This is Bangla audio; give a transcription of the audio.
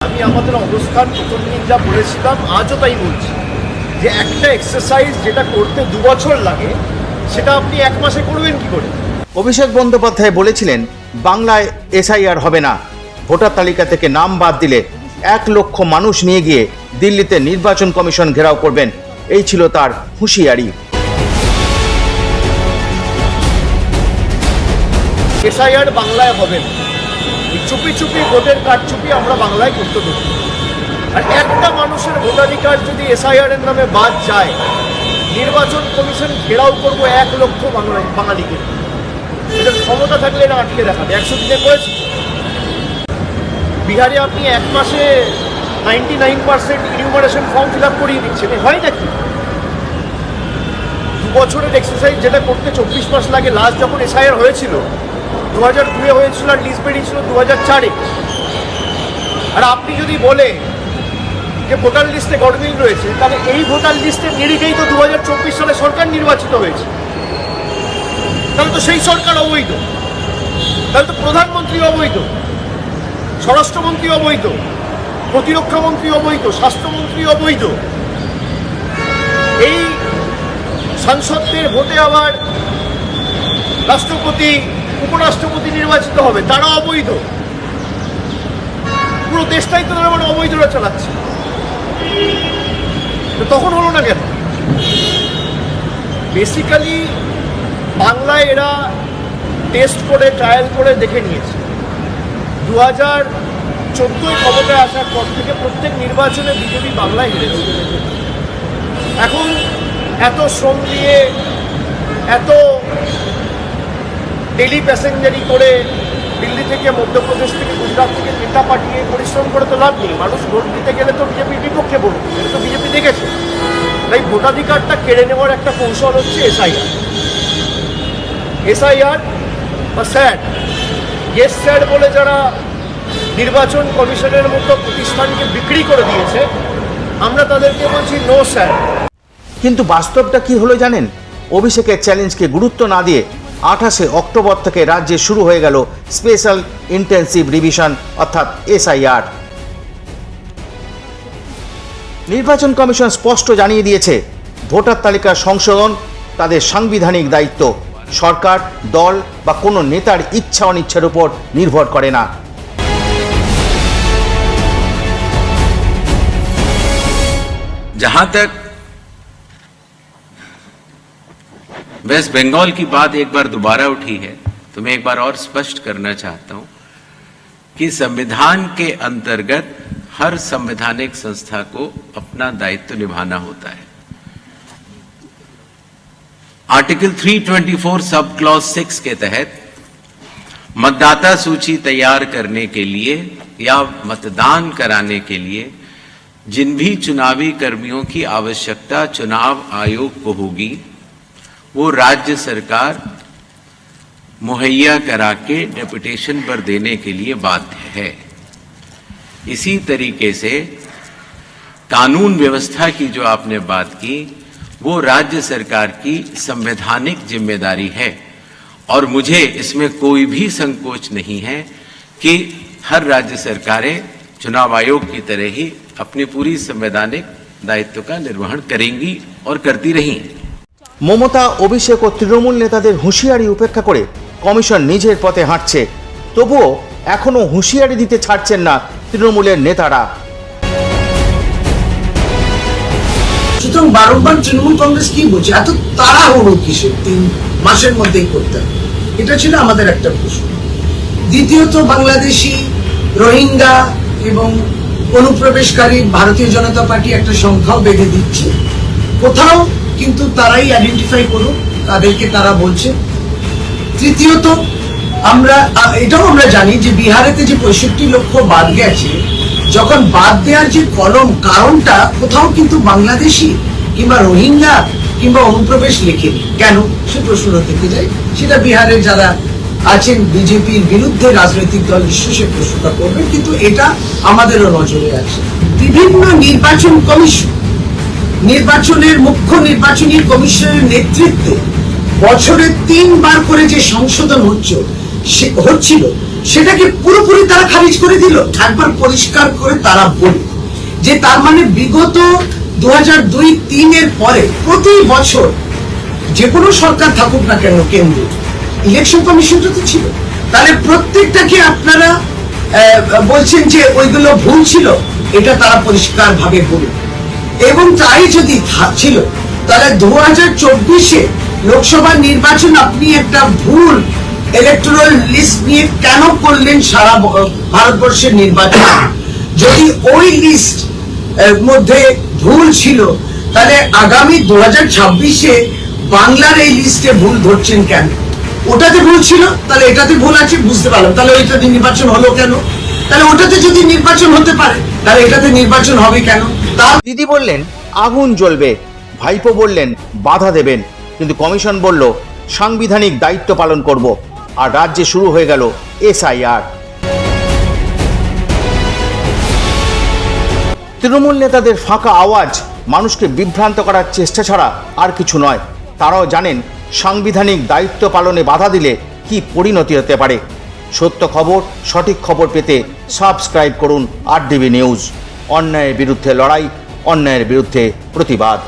আমি আমাদের অবস্থান প্রথম দিন যা বলেছিলাম আজও তাই বলছি। যে একটা এক্সারসাইজ যেটা করতে দু বছর লাগে সেটা আপনি এক মাসে করবেন কি করে? অভিষেক বন্দ্যোপাধ্যায় বলেছিলেন বাংলায় এসআইআর হবে না। ভোটার তালিকা থেকে নাম বাদ দিলে এক লক্ষ মানুষ নিয়ে গিয়ে দিল্লিতে নির্বাচন কমিশন ঘেরাও করবেন। এই ছিল তার হুঁশিয়ারি। এসআইআর বাংলায় হবে না। চুপি চুপি ভোটের কার্ড কারচুপি আমরা বাংলায় করতে দেবো। আর একটা মানুষের ভোটাধিকার যদি এসআইআর এর নামে বাদ যায়, নির্বাচন কমিশন ঘেরাও করব এক লক্ষ বাংলা বাঙালিকে। ক্ষমতা থাকলে না আটকে দেখাবে। একশো দিনে করেছি। বিহারে আপনি এক মাসে ninety nine percent enumeration form fill up করিয়ে দিচ্ছেন। হয় নাকি? দু বছরের এক্সারসাইজ যেটা করতে চব্বিশ মাস লাগে। লাস্ট যখন এসআইআর হয়েছিল দু হাজার দুয়ে হয়েছিল আর লিস্ট বেরিয়েছিল দু হাজার চারে। আর আপনি যদি বলেন যে ভোটার লিস্টে গড়মিল রয়েছে, তাহলে এই ভোটার লিস্টের নিরিখেই তো দু হাজার চব্বিশ সালে সরকার নির্বাচিত হয়েছে। তাহলে তো সেই সরকার অবৈধ। তাহলে তো প্রধানমন্ত্রী অবৈধ স্বরাষ্ট্রমন্ত্রী অবৈধ প্রতিরক্ষা মন্ত্রী অবৈধ স্বাস্থ্যমন্ত্রী অবৈধ। এই সাংসদদের ভোটে আবার রাষ্ট্রপতি উপরাষ্ট্রপতি নির্বাচিত হবে, তারা অবৈধ। পুরো দেশটাই তো তারা মানে অবৈধরা চালাচ্ছে। তো তখন হলো না কেন? বেসিক্যালি বাংলায় এরা টেস্ট করে ট্রায়াল করে দেখে নিয়েছে। দু হাজার চোদ্দোয় ক্ষমতায় আসার পর থেকে প্রত্যেক নির্বাচনে বিজেপি বাংলায় হেরেছে। এখন এত শ্রম দিয়ে এত ডেলি প্যাসেঞ্জারি করে দিল্লি থেকে মধ্যপ্রদেশ থেকে গুজরাট থেকে নেতা পাঠিয়ে পরিশ্রম করে তো লাভ নেই। মানুষ ভোট দিতে গেলে তো বিজেপির বিপক্ষে ভোট। তো বিজেপি দেখেছে। তাই ভোটাধিকারটা কেড়ে নেওয়ার একটা কৌশল হচ্ছে এসআইআর। এসআইআর বা স্যাড ইয়েস স্যাড বলে যারা নির্বাচন কমিশনের মতো প্রতিষ্ঠানকে বিক্রি করে দিয়েছে, আমরা তাদেরকে বলছি নো স্যাড কিন্তু বাস্তবটা কি হলো জানেন? অভিষেকের চ্যালেঞ্জকে গুরুত্ব না দিয়ে আঠাশে অক্টোবর থেকে রাজ্যে শুরু হয়ে গেল স্পেশাল ইন্টেন্সিভ রিভিশন অর্থাৎ এসআইআর নির্বাচন কমিশন স্পষ্ট জানিয়ে দিয়েছে ভোটার তালিকার সংশোধন তাদের সাংবিধানিক দায়িত্ব সরকার দল বা কোনো নেতার ইচ্ছা অনিচ্ছার উপর নির্ভর করে না जहां तक वेस्ट बंगाल की बात एक बार दोबारा उठी है तो मैं एक बार और स्पष्ट करना चाहता हूँ कि संविधान के अंतर्गत हर संवैधानिक संस्था को अपना दायित्व निभाना होता है। आर्टिकल 324 सब क्लॉज 6 के तहत मतदाता सूची तैयार करने के लिए या मतदान कराने के लिए जिन भी चुनावी कर्मियों की आवश्यकता चुनाव आयोग को होगी वो राज्य सरकार मुहैया करा के डेपुटेशन पर देने के लिए बाध्य है। इसी तरीके से कानून व्यवस्था की जो आपने बात की, वो राज्य सरकार की संवैधानिक ज़िम्मेदारी है। और मुझे इसमें कोई भी संकोच नहीं है कि हर राज्य सरकारें चुनाव आयोग की तरह ही अपनी पूरी संवैधानिक दायित्व का निर्वहन करेंगी और करती रही। মমতা, অভিষেক ও তৃণমূল নেতাদের হুঁশিয়ারি উপেক্ষা করে কমিশন নিজের পথে হাঁটছে। তবুও এখনও হুঁশিয়ারি দিতে ছাড়ছেন না তৃণমূলের নেতারা। সুতরাং বারংবার তৃণমূল কংগ্রেস কি বলছে? এত তাড়াহুড়ো কিসের? তিন মাসের মধ্যেই করতে এটা ছিল আমাদের একটা প্রশ্ন। দ্বিতীয়ত, বাংলাদেশি রোহিঙ্গা এবং অনুপ্রবেশকারী ভারতীয় জনতা পার্টি একটা সংখ্যাও বেঁধে দিচ্ছে। কোথাও কিন্তু তারাই আইডেন্টিফাই করুক, তাদেরকে তারা বলছে। তৃতীয়ত, আমরা এটাও আমরা জানি যে বিহারেতে যে পঁয়ষট্টি লক্ষ বাদ গেছে, যখন বাদ দেওয়ার যে কলম কারণটা কোথাও কিন্তু বাংলাদেশি কিংবা রোহিঙ্গা কিংবা অনুপ্রবেশ লেখেনি। কেন? সে প্রশ্ন থেকে যায়। সেটা বিহারের যারা আছেন বিজেপির বিরুদ্ধে রাজনৈতিক দল নিশ্চয় সে প্রশ্নটা করবে, কিন্তু এটা আমাদেরও নজরে আছে। বিভিন্ন নির্বাচন কমিশন নির্বাচনের মুখ্য নির্বাচনী কমিশনের নেতৃত্বে বছরে তিনবার করে যে সংশোধন হচ্ছে হচ্ছিল, সেটাকে পুরোপুরি তারা খারিজ করে দিল। একবার পরিষ্কার করে তারা বলল যে তার মানে বিগত দু হাজার দুই তিনের পরে প্রতি বছর যে কোনো সরকার থাকুক না কেন কেন্দ্রে, ইলেকশন কমিশনটা তো ছিল। তাহলে প্রত্যেকটাকে আপনারা বলছেন যে ওইগুলো ভুল ছিল? এটা তারা পরিষ্কার ভাবে বলুন এবং তাই যদি ছিল তাহলে দু হাজার চব্বিশে লোকসভা নির্বাচন আপনি একটা ভুল ইলেকট্রাল লিস্ট নিয়ে কেন করলেন সারা ভারতবর্ষের নির্বাচন? যদি ওই লিস্ট মধ্যে ভুল ছিল, তাহলে আগামী দু হাজার ছাব্বিশে বাংলার এই লিস্টে ভুল ধরছেন কেন? ওটাতে ভুল ছিল, তাহলে এটাতে ভুল আছে, বুঝতে পারলাম। তাহলে ওইটাতে নির্বাচন হলো কেন? তাহলে ওটাতে যদি নির্বাচন হতে পারে, তাহলে এটাতে নির্বাচন হবে কেন? দিদি বললেন, আগুন জ্বলবে। ভাইপো বললেন, বাধা দেবেন। কিন্তু কমিশন বলল, সাংবিধানিক দায়িত্ব পালন করব। আর রাজ্যে শুরু হয়ে গেল এসআইআর। তৃণমূল নেতাদের ফাঁকা আওয়াজ, মানুষকে বিভ্রান্ত করার চেষ্টা ছাড়া আর কিছু নয়। তারাও জানেন, সাংবিধানিক দায়িত্ব পালনে বাধা দিলে কি পরিণতি হতে পারে। সত্য খবর, সঠিক খবর পেতে সাবস্ক্রাইব করুন আর ডিবি নিউজ। অন্যায়ের বিরুদ্ধে লড়াই অন্যায়ের বিরুদ্ধে প্রতিবাদ।